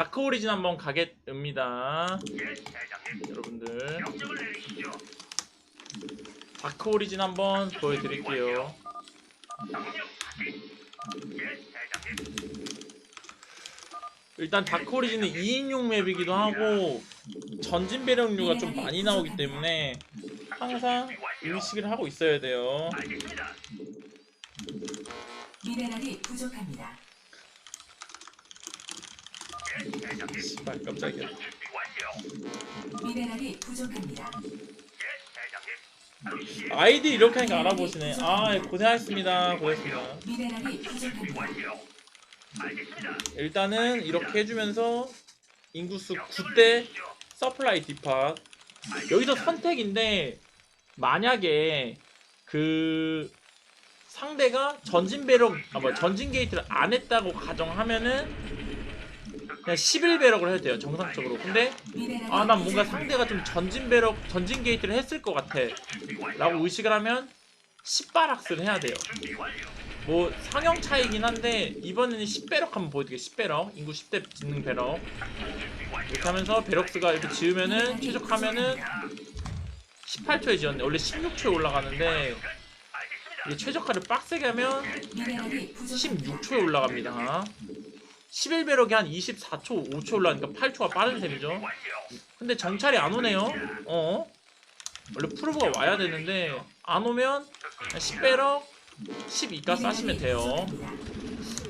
다크 오리진 한번 가겠습니다. 여러분들. 다크 오리진 한번 보여드릴게요. 일단 다크 오리진은 2인용 맵이기도 하고 전진 배력류가 좀 많이 나오기 때문에 항상 의식을 하고 있어야 돼요. 미네랄이 부족합니다. 예, 대장님. 씨발 깜짝이야. 준비 완료. 미네랄이 부족합니다. 예, 대장님. 아이디 이렇게 하니까 알아보시네. 아 고생하셨습니다. 고생했습니다. 미네랄이 부족합니다. 완료. 알겠습니다. 일단은 이렇게 해주면서 인구수 9대 서플라이 디팟 여기서 선택인데 만약에 그 상대가 전진 배럭 아 뭐 전진 게이트를 안 했다고 가정하면은 그냥 11배럭을 해도 돼요 정상적으로 근데 아 난 뭔가. 상대가 좀 전진 배럭 전진 게이트를 했을 것 같아 라고 의식을 하면 10바락스를 해야 돼요. 뭐 상형 차이긴 한데 이번에는 10배럭 한번 보여드릴게요 10배럭 인구 10대 짓는 배럭 이렇게 하면서 베럭스가 이렇게 지으면은 최적하면은 18초에 지었네 원래 16초에 올라가는데 이게 최적화를 빡세게 하면 미네랄이 부족합니다. 16초에 올라갑니다 11배럭이 한 24초 5초 올라가니까 8초가 빠른 셈이죠. 근데 정찰이 안 오네요. 어? 원래 프로브가 와야 되는데 안 오면 10배럭 12가 싸시면 돼요.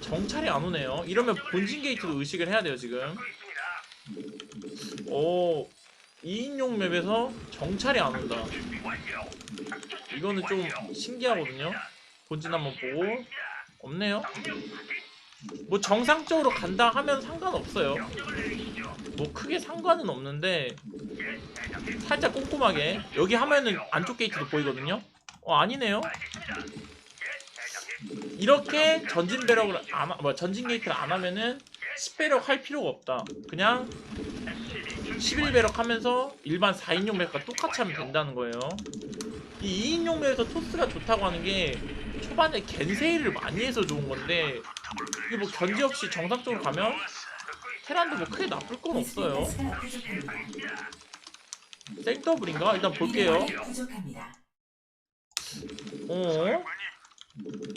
정찰이 안 오네요. 이러면 본진 게이트도 의식을 해야 돼요 지금. 오 2인용 맵에서 정찰이 안 온다. 이거는 좀 신기하거든요. 본진 한번 보고. 없네요 뭐 정상적으로 간다 하면 상관없어요. 뭐 크게 상관은 없는데 살짝 꼼꼼하게. 여기 하면은 안쪽 게이트도 보이거든요. 어 아니네요. 이렇게 전진 배럭을 안, 하- 뭐 전진 게이트를 안 하면은 10배럭 할 필요가 없다. 그냥 11배럭 하면서 일반 4인용 맵과 똑같이 하면 된다는 거예요. 이 2인용 맵에서 토스가 좋다고 하는 게 초반에 겐세이를 많이 해서 좋은 건데 이게 뭐 견제 없이 정상적으로 가면 테란도 뭐 크게 나쁠 건 없어요. 생더블인가? 일단 볼게요. 어?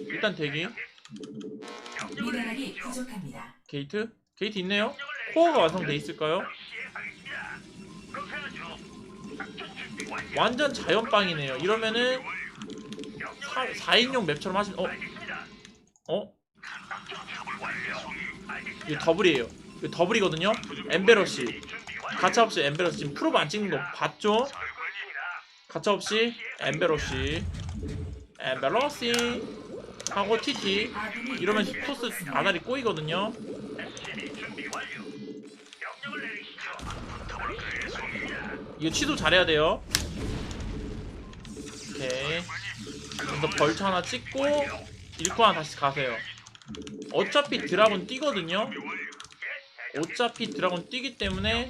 일단 대기. 게이트? 게이트 있네요. 코어가 완성돼 있을까요? 완전 자연빵이네요. 이러면은 4, 인용 맵처럼 하신 어? 어? 이거 더블이에요. 이거 더블이거든요. 엠베러시. 가차없이 엠베러시 지금 프로브 안 찍는 거 봤죠? 가차없이 엠베러시. 엠베러시 하고 TT 이러면 토스 아다리 꼬이거든요. 이거 취소 잘해야 돼요. 오케이. 그래서 벌처 하나 찍고 잃고 하나 다시 가세요. 어차피 드라곤 뛰거든요. 어차피 드라곤 뛰기 때문에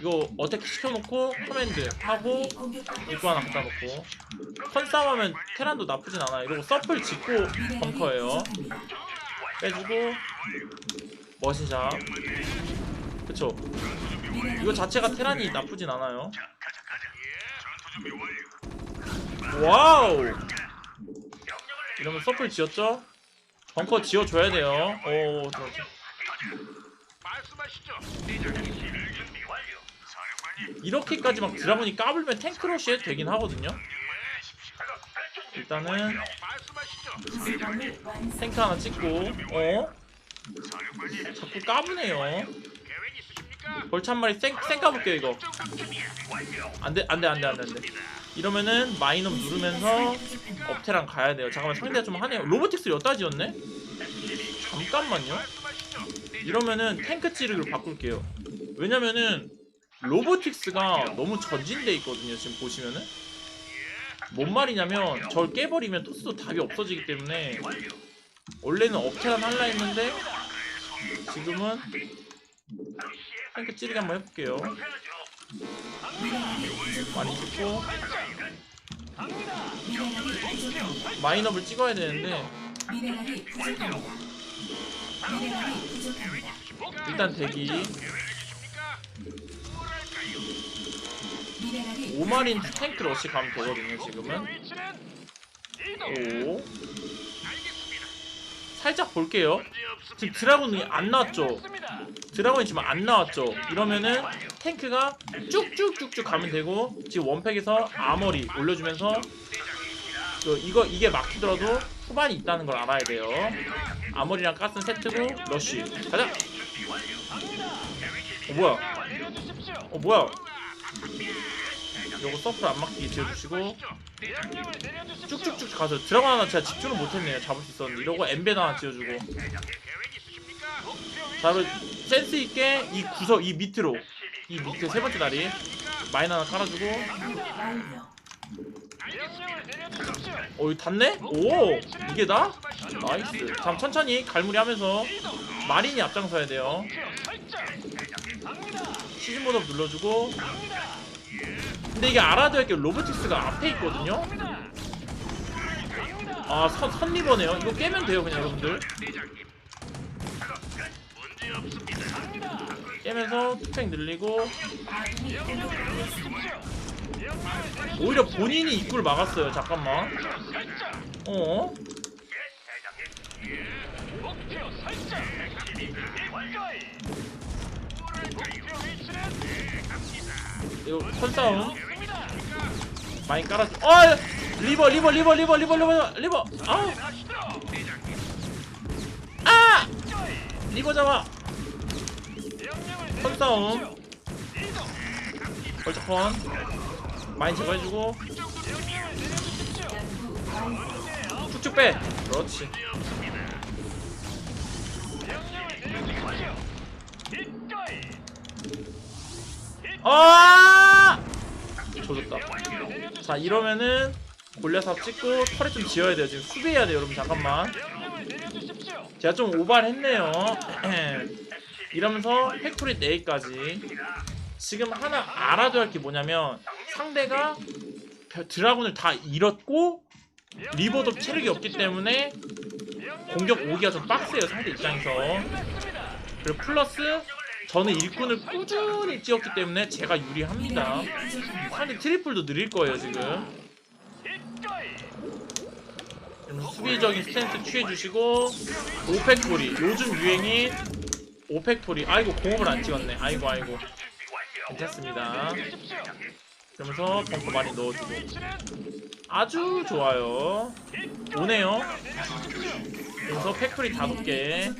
이거 어택 시켜놓고 커맨드 하고 입구 하나 갖다 놓고 컨싸움하면 테란도 나쁘진 않아 이러고 서플 짓고 벙커예요. 빼주고 머신샷 그쵸 이거 자체가. 테란이 나쁘진 않아요 와우 이러면 서플 지었죠? 벙커 지어줘야 돼요 오 들어오죠. 이렇게까지 막 드라곤이 까불면 탱크러시 해도 되긴 하거든요 일단은. 탱크 하나 찍고 어? 자꾸 까부네요 벌차 한 마리 쌩, 쌩 까볼게요 이거. 안돼 안돼 안돼 안돼 안돼. 이러면은 마이넘 누르면서 업테랑 가야 돼요. 잠깐만 상대가 좀 하네요. 로보틱스 여따 지었네? 잠깐만요. 이러면은 탱크 찌르기로 바꿀게요. 왜냐면은 로보틱스가 너무 전진돼 있거든요 지금 보시면은. 뭔 말이냐면 저걸 깨버리면 토스도 답이 없어지기 때문에 원래는 업테란 할라 했는데 지금은 탱크 찌르기 한번 해볼게요 많이 찍고. 마이너블 찍어야 되는데. 일단 대기 미네랄이 5마린 탱크 러시 가면 되거든요 지금은 오 살짝 볼게요. 지금 드라군이 안 나왔죠? 드라곤이 지금 안 나왔죠? 이러면은 탱크가 쭉쭉쭉쭉 가면 되고 지금 원팩에서 아머리 올려주면서 그 이거 이게 막히더라도 후반이 있다는 걸 알아야 돼요. 아머리랑 가스 세트고 러쉬. 가자! 어 뭐야? 어 뭐야 요거 서플 안 막히게 지어주시고. 쭉쭉쭉 가서 드라곤 하나 제가 집중을 못했네요. 잡을 수 있었는데. 이러고 엠베드 하나 지어주고. 자 그리고 센스 있게 이 구석 이 밑으로 이 밑에 세 번째 다리 마인 하나 깔아주고. 어 이거 닿네? 오 이게 다? 나이스. 잠 천천히 갈무리 하면서 마린이 앞장서야 돼요. 시즌 모드 눌러주고 근데 이게 알아둬야 할게 로보틱스가 앞에 있거든요? 아 선, 선리버네요? 이거 깨면 돼요 그냥 여러분들. 깨면서 투팩 늘리고. 오히려 본인이 입구를 막았어요 잠깐만. 어? 이거 컨싸움? 많이 깔아줘. 어 리버 리버 리버 리버 리버 리버 리버! 아우 아! 리버 잡아! 컨싸움. 벌쩍컨 많이 제거해주고. 쭉쭉 빼. 그렇지. 아 조졌다. 자 이러면은 골려삽 찍고 털에 좀 지어야 돼요. 지금 수비해야 돼요 여러분. 잠깐만. 제가 좀 오발했네요. 이러면서 팩토리 4개까지. 지금 하나 알아둬야 할 게 뭐냐면 상대가 벼- 드라군을 다 잃었고 리버도 체력이 없기 때문에 공격 오기가 좀 빡세요 상대 입장에서. 그리고 플러스 저는 일꾼을 꾸준히 찍었기 때문에 제가 유리합니다. 상대 트리플도 느릴 거예요 지금. 수비적인 스탠스 취해주시고 오팩토리. 요즘 유행인 오팩토리. 아이고 공업을 안 찍었네. 아이고 아이고. 괜찮습니다. 그러면서 벙커 많이 넣어주고. 아주 좋아요. 오네요. 그래서 팩토리 다섯 개.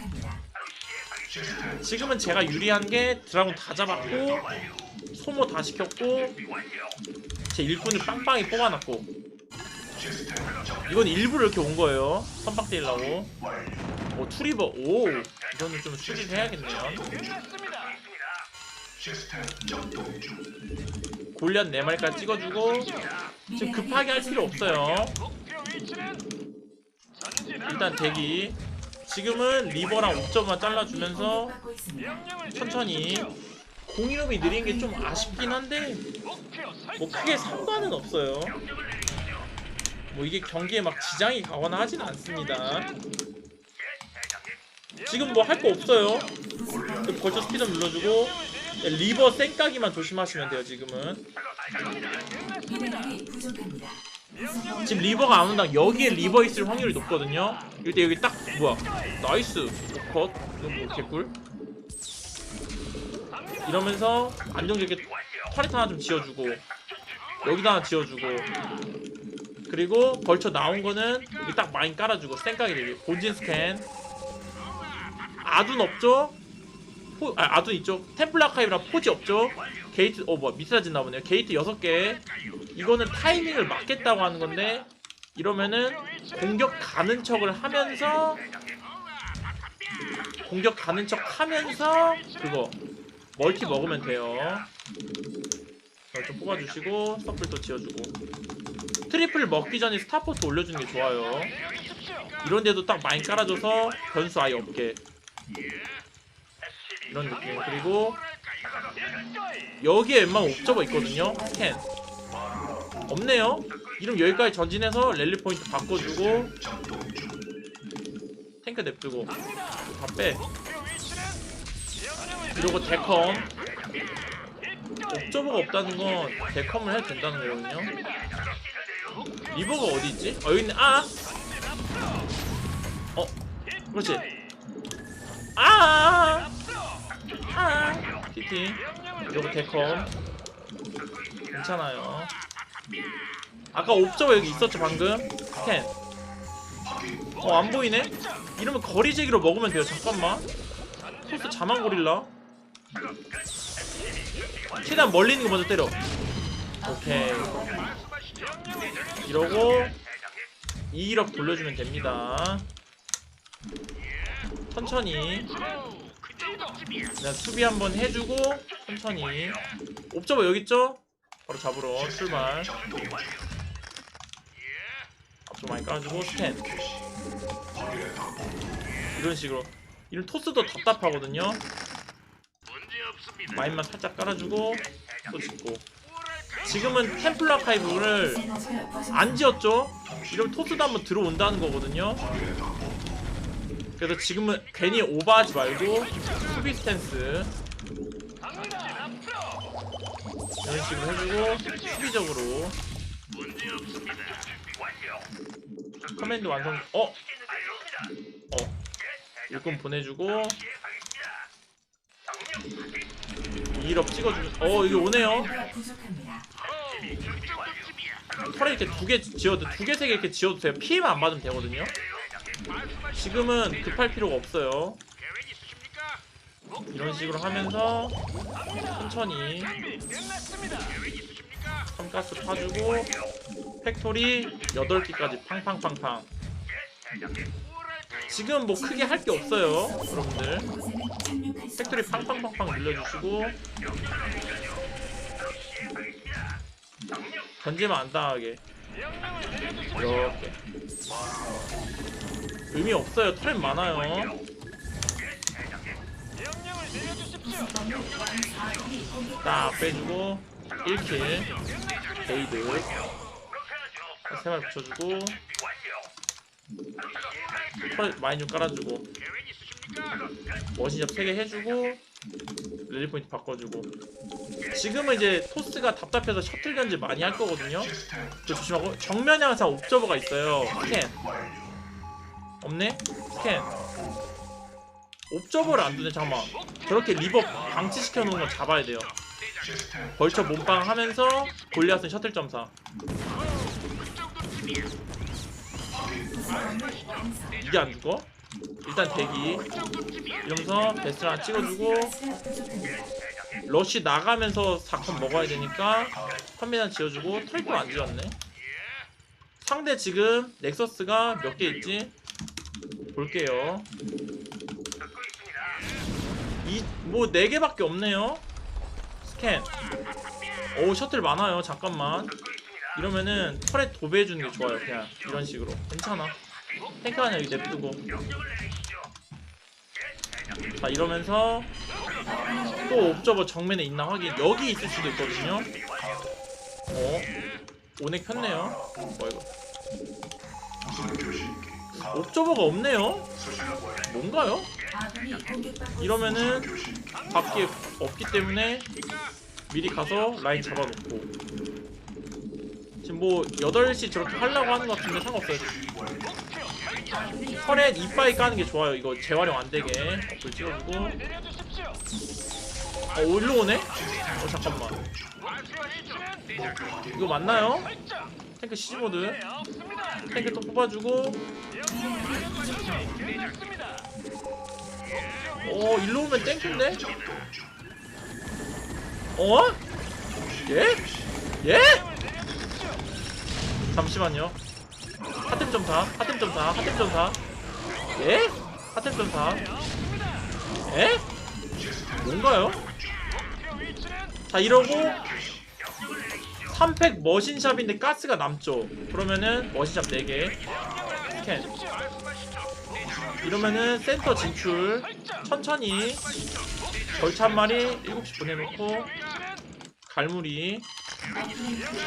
지금은 제가 유리한 게 드라곤 다 잡았고 소모 다 시켰고 제 일꾼을 빵빵히 뽑아놨고. 이건 일부러 이렇게 온 거예요. 선박 때리려고. 오 투리버. 오 이거는 좀 수리를 해야겠네요. 골리앗 4마리까지 찍어주고 지금 급하게 할 필요 없어요. 일단 대기 지금은 리버랑 옵저만 잘라주면서. 천천히 공 이름이 느린 게 좀 아쉽긴 한데 뭐 크게 상관은 없어요. 뭐 이게 경기에 막 지장이 가거나 하진 않습니다. 지금 뭐 할 거 없어요. 그 벌써 스피드 눌러주고 리버 쌩까기만 조심하시면 돼요 지금은 지금 리버가 안 온다 여기에 리버 있을 확률이 높거든요. 이때 여기 딱 뭐야 나이스 컷 이거 뭐 개꿀. 이러면서 안정적이게 터렛 하나 좀 지어주고 여기다 하나 지어주고. 그리고 벌쳐 나온 거는 여기 딱 마인 깔아주고 쌩까기 되게 본진 스캔. 아둔 없죠? 포, 아, 아둔 있죠? 템플 아카이브랑 포지 없죠? 게이트 어 뭐야 미스라진 나오네요. 게이트 6개. 이거는 타이밍을 맞겠다고 하는 건데 이러면은 공격 가는 척을 하면서 공격 가는 척 하면서 그거 멀티 먹으면 돼요. 좀 뽑아주시고 서플 또 지어주고. 트리플 먹기 전에 스타포트 올려주는 게 좋아요. 이런데도 딱 많이 깔아줘서 변수 아예 없게 이런 느낌 그리고 여기에 웬만한 옵저버 있거든요 스캔 없네요 이름 여기까지 전진해서 랠리 포인트 바꿔주고 탱크 냅두고 다 빼. 목표 위치는 명령을 이러고 데컴. 옵저버가 없다는 건 데컴을 해도 된다는 거거든요. 리버가 어디 있지? 어 여기 있네. 아, 어, 그렇지. 아, 아. 티티. 명령을 이러고 데컴. 괜찮아요. 아까 옵저버 여기 있었죠 방금? 스캔. 어 안 보이네? 이러면 거리제기로 먹으면 돼요. 잠깐만. 토스 자만 고릴라. 최대한 멀리 있는 거 먼저 때려. 오케이. 이러고 2일억 돌려주면 됩니다. 천천히. 그냥 수비 한번 해주고 천천히. 옵저버 여기 있죠? 바로 잡으러 출발. 앞쪽 많이 깔아주고 스캔. 이런 식으로. 이런 토스도 답답하거든요. 마인만 살짝 깔아주고 또 짓고. 지금은 템플 아카이브를 에너지가 부족합니다. 안 지었죠? 이러면 토스도 한번 들어온다는 거거든요. 그래서 지금은 괜히 오버하지 말고 수비 스탠스 이런 식으로 해주고 수비적으로. 커맨드 완성. 어? 어? 일꾼 보내주고 시행하겠습니다. 명령 2일업 찍어주면 어 이게 오네요. 털에 이렇게 두 개 지어도 두 개 세 개 이렇게 지어도 돼요. 피해만 안 받으면 되거든요. 지금은 급할 필요가 없어요. 이런 식으로 하면서. 천천히? 삼가스 파주고 팩토리 8개까지 팡팡팡팡. 지금 뭐 크게 할 게 없어요 여러분들 팩토리. 팡팡팡팡 늘려주시고 던지면 안 당하게. 이렇게 의미 없어요. 털엔 많아요. 딱 빼주고 1킬. 끝났습니다. 레이드. 세 마리 붙여주고. 털에 많이 좀 깔아주고? 머신샵 3개 해주고 랠리 포인트 바꿔주고. 지금은 이제 토스가 답답해서 셔틀 견제 많이 할 거거든요. 저 조심하고. 정면에 항상 옵저버가 있어요. 스캔 없네? 스캔 옵저버를 안 두네 잠깐만 저렇게 리버 방치시켜 놓은 건 잡아야 돼요 벌처 몸빵 하면서 골리앗은 셔틀 점사 이게 안 죽어? 일단 대기 이러면서 베스트 하나 찍어주고. 러쉬 나가면서 4컷 먹어야 되니까 컴비나 지어주고 털도 안 지었네 상대 지금 넥서스가 몇 개 있지? 볼게요. 이뭐 4개밖에 없네요. 스캔. 오 셔틀 많아요. 잠깐만. 이러면은 털에 도배해주는 게 좋아요 그냥. 이런 식으로. 괜찮아. 탱크 하나 여기 냅두고. 자 이러면서 또 옵저버 정면에 있나 확인. 여기 있을 수도 있거든요. 어? 오넥 폈네요. 뭐 이거 옵저버가 없네요 뭔가요? 이러면은 밖에 없기 때문에 미리 가서 라인 잡아놓고 지금 뭐 8시 저렇게 하려고 하는 것 같은데 상관없어요 털에 이빠이 까는 게 좋아요 이거 재활용 안 되게 어플 찍어주고. 어 일로 오네? 어 잠깐만 이거 맞나요? 탱크 시즈모드. 탱크 또 뽑아주고 어 일로 오면 땡큐인데? 어? 예? 예? 잠시만요 하템 점사 하템 점사 하템 점사 예? 하템 네, 없습니다. 예? 뭔가요? 자 이러고 3팩 머신샵인데 가스가 남죠 그러면은 머신샵 4개 스 캔. 이러면은 센터 진출. 천천히. 한 마리 7시 보내놓고 갈무리.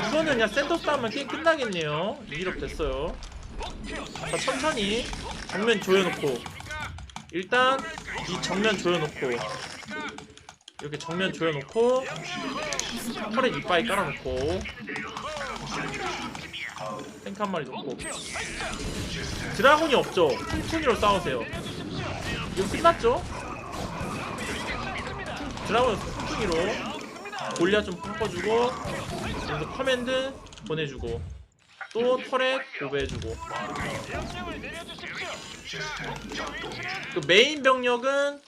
이거는 그냥 센터 싸움만 게임 끝나겠네요. 2일업 됐어요. 자 천천히 정면 조여놓고. 일단 이 정면 조여놓고. 이렇게 정면 조여놓고. 털에 이빠이 깔아놓고 탱크 한 마리 놓고. 드라곤이 없죠 퉁퉁이로 싸우세요 이거 끝났죠? 드라곤 퉁퉁이로 골리앗 좀 꺾어주고 여기서 커맨드 보내주고 또 털에 고배해주고 그 메인 병력은.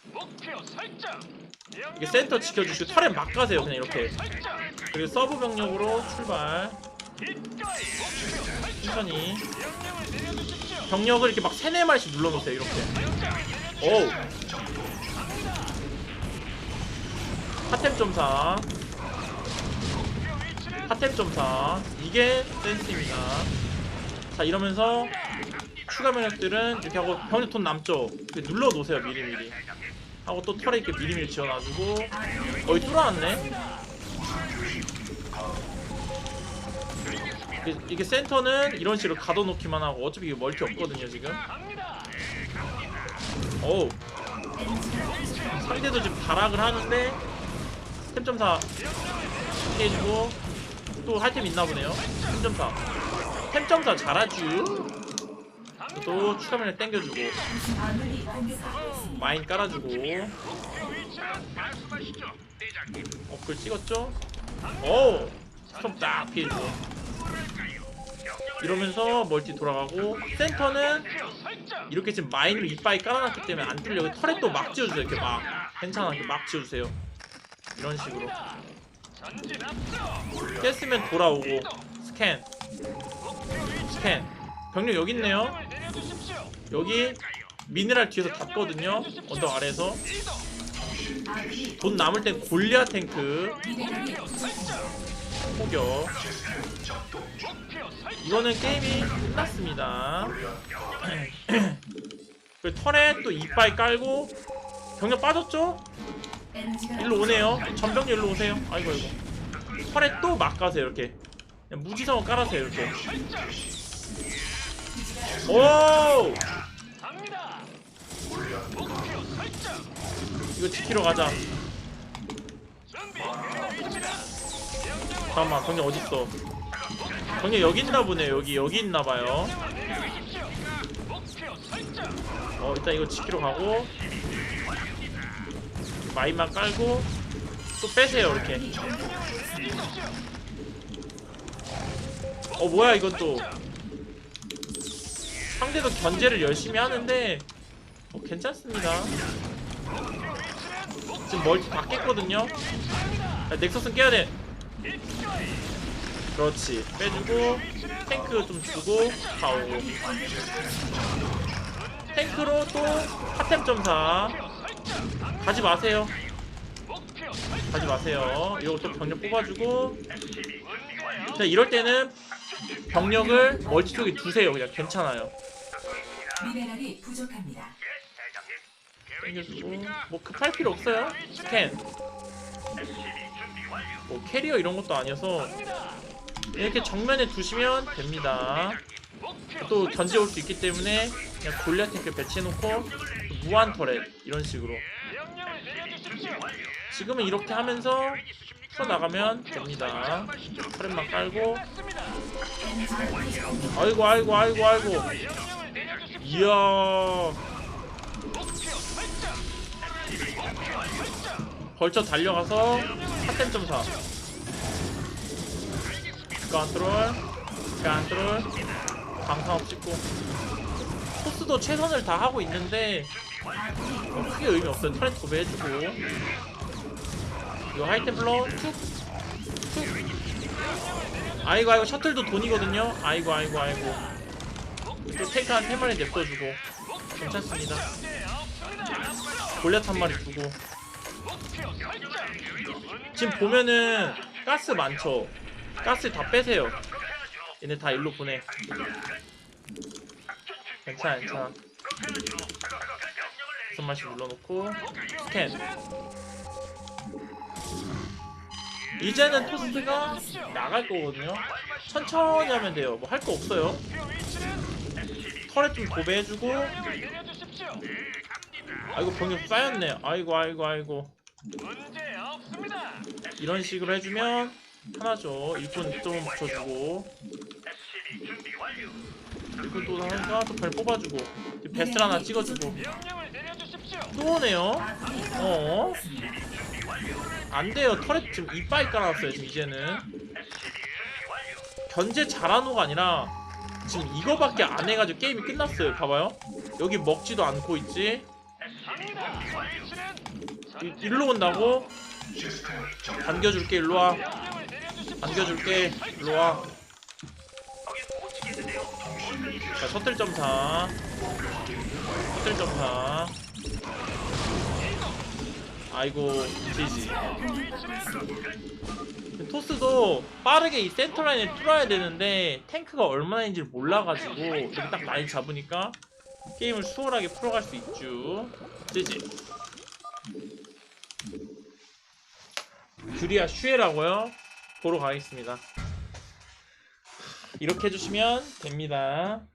이게 센터 지켜주시고 털에 막 가세요 그냥 이렇게. 그리고 서브 병력으로 출발. 천천히. 병력을 이렇게 막 세네 마리씩 눌러놓으세요 이렇게. 오우 핫템 점사. 핫템 점사. 이게 센스입니다. 자 이러면서 추가 면역들은 이렇게 하고 병력 돈 남죠 이렇게 눌러놓으세요 미리미리. 하고 또 털에 이렇게 미리미리 지어놔주고. 거의 뚫어놨네 이게, 이게 센터는 이런 식으로 가둬놓기만 하고 어차피 이게 멀티 없거든요 지금. 어우 상대도 지금 발악을 하는데 템점사 피해주고 또 할 템 있나 보네요 템점사 템점사 잘하쥬 또 추가 면역 땡겨주고. 마인 깔아주고. 어글 찍었죠? 어우 스톱 딱 피해주고 이러면서 멀티 돌아가고 센터는. 이렇게 지금 마인으로 이빠이 깔아놨기 때문에 안 뚫려 여기 털에 또 막 지어주세요 이렇게 막 괜찮아 이렇게 막 지어주세요 이런 식으로. 깼으면 돌아오고 스캔 스캔 병력 여기 있네요. 여기 미네랄 뒤에서 닫거든요 언덕 아래에서 돈 남을 땐 골리아 탱크. 포격. 이거는 게임이 끝났습니다. 그 털에 또 이빠이 깔고 병력 빠졌죠? 일로 오네요. 전병력 일로 오세요. 아이고 아이고. 털에 또 막 가세요 이렇게. 무지성을 깔아세요 이렇게. 오. 이거 지키러 가자. 잠깐만 병력 어딨어 병력 여기 있나 보네. 여기 여기 있나 봐요. 어 일단 이거 지키러 가고. 마이만 깔고 또 빼세요 이렇게. 어 뭐야 이건 또. 상대도 견제를 열심히 하는데 어, 괜찮습니다. 지금 멀티 다 깼거든요. 야, 넥서스는 깨야 돼. 기꺼이 그렇지 빼주고 탱크 좀 주고 다 오고 탱크로 또 핫템 점사 가지 마세요. 가지 마세요 이러고 또 병력 뽑아주고? 자 이럴 때는 병력을 멀티 쪽에 두세요 그냥 괜찮아요 미네랄이 부족합니다. 땡겨주고 뭐 급할 필요 없어요 스캔 뭐 캐리어 이런 것도 아니어서. 이렇게 정면에 두시면 됩니다 또 견제 올 수 있기 때문에 그냥 골리앗 탱크 배치해놓고 무한 터렛 이런 식으로. 지금은 이렇게 하면서 풀어나가면 됩니다 터렛만 깔고. 아이고 아이고 아이고 아이고. 이야. 벌쳐 달려가서 핫템 점사 컨트롤 컨트롤 방상업 찍고. 코스도 최선을 다하고 있는데 뭐 크게 의미 없어요. 터렛 도배해주고. 이거 하이템플러 툭툭. 아이고 아이고 셔틀도 돈이거든요. 아이고 아이고 아이고. 또 탱크 한 3마리 냅둬주고. 괜찮습니다. 골렛 한 마리 두고. 지금 보면은 가스 많죠 가스 다 빼세요. 얘네 다 일로 보내. 괜찮아 괜찮아. 다섯 마씩 눌러놓고 스캔 이제는 토스트가 나갈 거거든요. 천천히 하면 돼요. 뭐 할 거 없어요. 털에 좀 도배해주고. 내려주십시오. 아이고 병력 쌓였네. 아이고 아이고 아이고. 이런 식으로 해주면 편하죠. 일꾼 좀 붙여주고. 일꾼 또 하니까 또발 뽑아주고. 베스트 하나 찍어주고. 또 오네요. 어? 안 돼요. 터렛 지금 이빠이 깔아놨어요 지금 이제는. 견제 잘하노가 아니라 지금 이거밖에 안 해가지고 게임이 끝났어요. 봐봐요. 여기 먹지도 않고 있지. 이- 일로 온다고? 반겨줄게 일로와 거긴 못 치겠는데요. 자 셔틀 점사. 셔틀 점사. 아이고 지지. 토스도 빠르게 이 센터라인을 뚫어야 되는데 탱크가 얼마나 있는지 몰라가지고 이렇게 딱 라인 잡으니까 게임을 수월하게 풀어갈 수 있죠. 지지. 규리아 슈에라고요? 보러 가겠습니다. 이렇게 해주시면 됩니다